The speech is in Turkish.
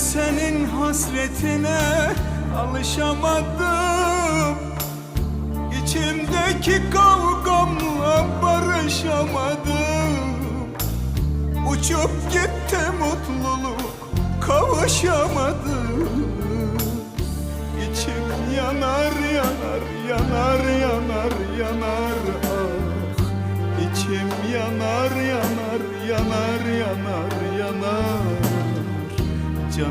senin hasretine alışamadım. İçimdeki kavgamla barışamadım. Uçup gitti mutluluk kavuşamadım. İçim yanar yanar yanar yanar yanar. Ah İçim yanar yanar yanar yanar yanar 점을